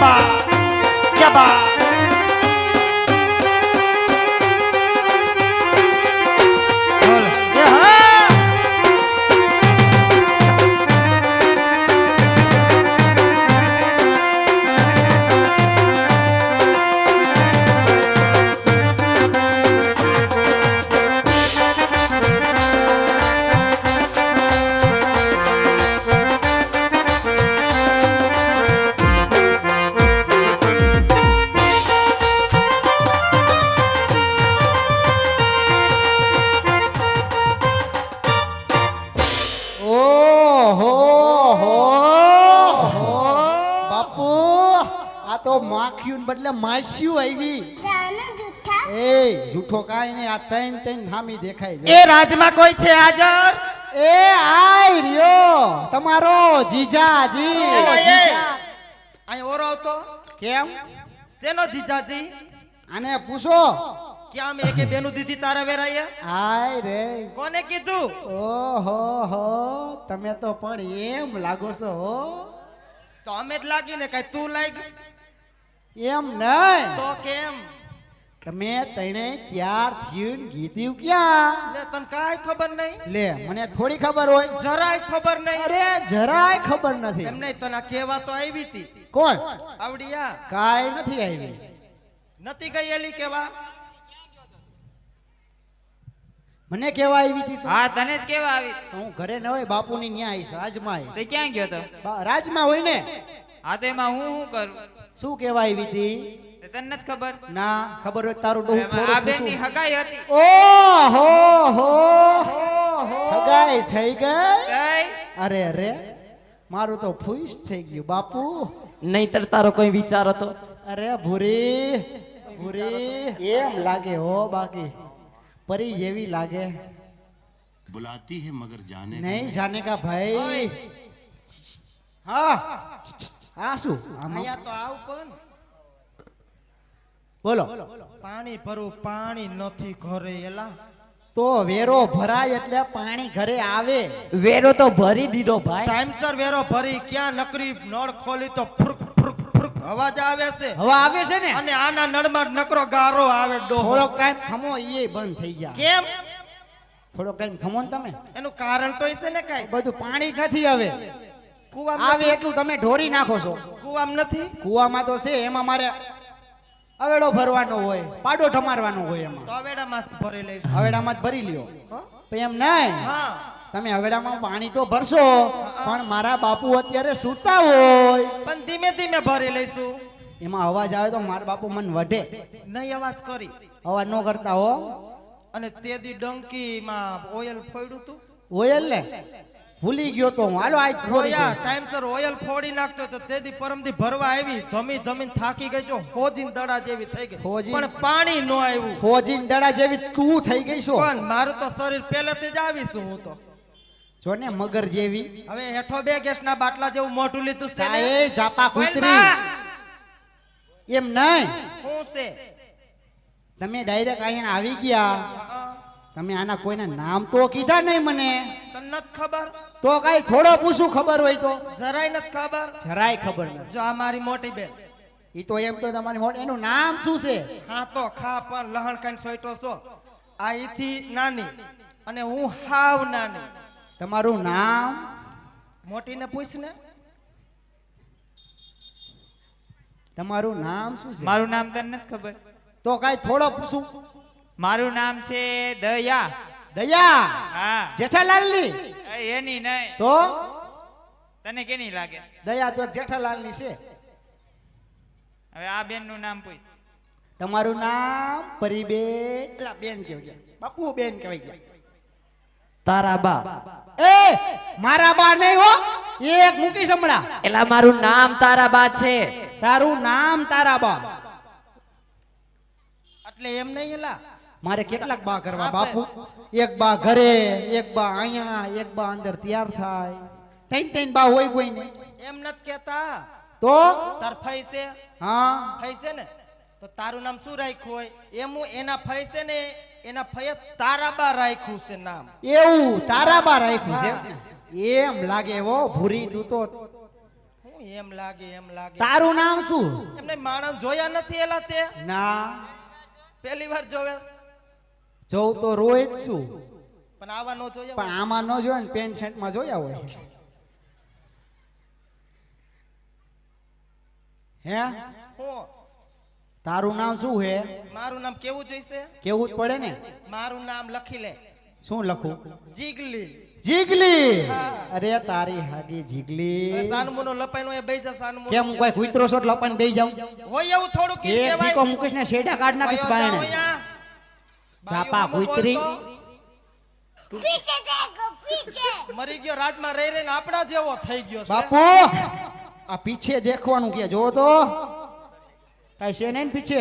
क्या बात क्या बात માખ્યું બદલે માસ્યું આવી. એ જૂઠો કાંઈ નહીં આ તૈન તૈન હામી દેખાય એ રાજમાં કોઈ છે હાજર? એ આઈ રહ્યો તમારો જીજાજી. અહીં ઓરો આવતો. કેમ? શેનો જીજાજી? આને પૂછો. ક્યાં મેં એકે બેનું દીધી તારા વેરાઈએ? હાય રે. કોને કીધું? ઓહો હો તમે તો પણ એમ લાગો છો હો. તો અમે જ લાગીને કઈ તું લાગી? એમ નહીં. તો કેમ? તમે તણે ત્યાર થયું ગીધ્યું ક્યાં? લે તને કાઈ ખબર નહીં? લે મને થોડી ખબર હોય. જરાય ખબર નહીં. અરે જરાય ખબર નથી. એમ નહીં તને કેવા તો આવી હતી. કોણ? આવડિયા. કાઈ નથી આવી. નથી ગયેલી કેવા? મને કેવા આવી હતી હા તને જ કેવા આવી. હું ઘરે ન હોય બાપુની ન્યાય આવીશ રાજમાં આવીશ. તે ક્યાં ગયો તો? રાજમાં હોય ને. હા તો એમાં હું શું કરું શું કેવા આવી હતી તે તને નથી ખબર ના ખબર હોય તો તારું ડોહું એમાં થોડું આ બેનની પૂછું. હગાઈ હતી ઓહો હો હગાઈ થઈ ગઈ કઈ અરે અરે મારું તો ફૂઈશ થઈ ગયું બાપુ નહીતર તારો કોઈ વિચાર હતો અરે ભૂરી ભૂરી એમ લાગે હો બાકી પરી જેવી લાગે बुलाती है मगर जाने का નહીં જાને કા ભાઈ હા આ શું અહીંયા તો આવ પણ. બોલો. પાણી ભરું પાણી નથી ઘરે એલા. તો વેરો ભરાય એટલે પાણી ઘરે આવે. વેરો તો ભરી દીધો ભાઈ. ટાઈમસર વેરો ભરી ક્યાં નકરી નળ ખોલી તો ફુરક ફુરક ફુરક. અવાજ આવે છે. હવા આવે છે ને? અને આના નળમાં નકરો ગારો આવે ડોહો. થોડોક ટાઈમ ખમો એ બંધ થઈ ગયા કેમ? થોડોક ટાઈમ ખમો ને તમે? એનું કારણ તો છે ને કાઈ. બધું પાણી નથી આવે કુવામ આવે એટલું તમે ઢોરી નાખો છો. કુવામ નથી. કુવામાં તો છે એમાં મારે અવેડો ભરવાનો હોય પાડો ઠમારવાનો હોય એમાં. તો વેડામાં ભરી લઈશ. હવેડામાં જ ભરી લ્યો. પણ એમ નહીં. તમે હવેડામાં પાણી તો ભરશો પણ મારા બાપુ અત્યારે સૂતા હોય. પણ ધીમે ધીમે ભરી લઈશું. એમાં અવાજ આવે તો મારા બાપુ મન વઢે નહીં અવાજ કરી. અવાજ ન કરતા હો. અને તે દી ડંકીમાં ઓઇલ ફોડ્યું તું. ઓયલ ને? ભૂલી ગયો તો હું. હાલો આજ ફોડી રોયા ટાઈમસર ઓઇલ ફોડી નાખતો તો તેથી પરમથી ભરવા આવી ધમી ધમીને થાકી ગઈ છો હોજીન દડા જેવી થઈ ગઈ. હોજીન- પણ પાણી ન આવ્યું. ફોજીન દડા જેવી તું થઈ ગઈ છો? પણ મારું તો શરીર પહેલેથી જ આવીશું હું તો. જો ને મગર જેવી. હવે હેઠો બે ગેસના બાટલા જેવું મોઢું લીધું છે એ જાપા કૂતરી. એમ નહીં. શું છે? તમે ડાયરેક્ટ અહીંયા આવી ગયા. તમે આના કોઈના નામ તો કીધા નહીં મને. તને નથી ખબર? તો કઈ થોડો પૂછું ખબર હોય તો? જરાય નથી ખબર? જરાય ખબર જો આ મારી મોટી બેન. ઈ તો એમ તો તમારી મોટી એનું નામ શું છે? હા તો ખા પણ લહણ ખાઈને સોઈટો છો. આ ઈથી નાની અને હું હાવ નાની. તમારું નામ? મોટીને પૂછ ને. તમારું નામ શું છે? મારું નામ તને નથી ખબર. તો કઈ થોડો પૂછું. મારું નામ છે દયા. દયા હા. જેઠાલાલની. એની નહીં. તો? તને કેની લાગે? દયા તો જેઠાલાલની છે. હવે આ બેનનું નામ પૂછ. તમારું નામ પરીબેન એલા બેન કહેવાય ગયા. બાપુ બેન કહેવાય ગયા. તારા બા. એ મારા બા નહીં હો એક મૂકી સંભળા. એલા મારું નામ તારા બા છે. તારું નામ તારા બા. એટલે એમ નહીં એલા? મારે કેટલાક બા કરવા બાપુ? એક બા ઘરે એક બા અહીંયા એક બા અંદર તૈયાર થાય. તૈન તૈન બા હોય કોઈ ને? એમ નથી કેતા તો? તાર ફૈસે છે? હા. ફૈસે ને? તો તારું નામ શું રાખ્યું હોય? એમ હું એના ફૈસે છે ને એના ફઈએ તારાબા રાખ્યું છે નામ. એવું તારા બા રાખ્યું છે? એમ લાગે હો ભૂરી તું તો. હું એમ લાગે એમ લાગે. તારું નામ શું? એમને માણસ જોયા નથી એલા તે? ના. પહેલી વાર જોવે. જોઉં તો રોય જ શું પણ આવા ન જોયા પણ આમાં ન જોયા ને પેન્ટ શર્ટમાં જોયા હોય. હે? તારું નામ શું હે? મારું નામ કેવું જોઈશે? કેવું જ પડે ને? મારું નામ લખી લે. શું લખું? જીગલી. જીગલી! અરે તારી હાગી જીગલી. સાનમુનો લપાઈનો એ બેજા સાનમુ કેમ હું કોઈ કૂતરો છો લપન બેહી જાઉં? હોય એવું થોડું કે એક કહેવાય? દીકો મુકેશ ને શેડા કાઢ નાખીશ અહીંયા. ચાપા કુતરી. પીછે દેખો પીછે. મરી ગયો રાજમાં રહી રહીને આપણા જેવો થઈ ગયો બાપુ આ પીછે દેખવાનું કે જો તો. કઈ છે નહીં પીછે?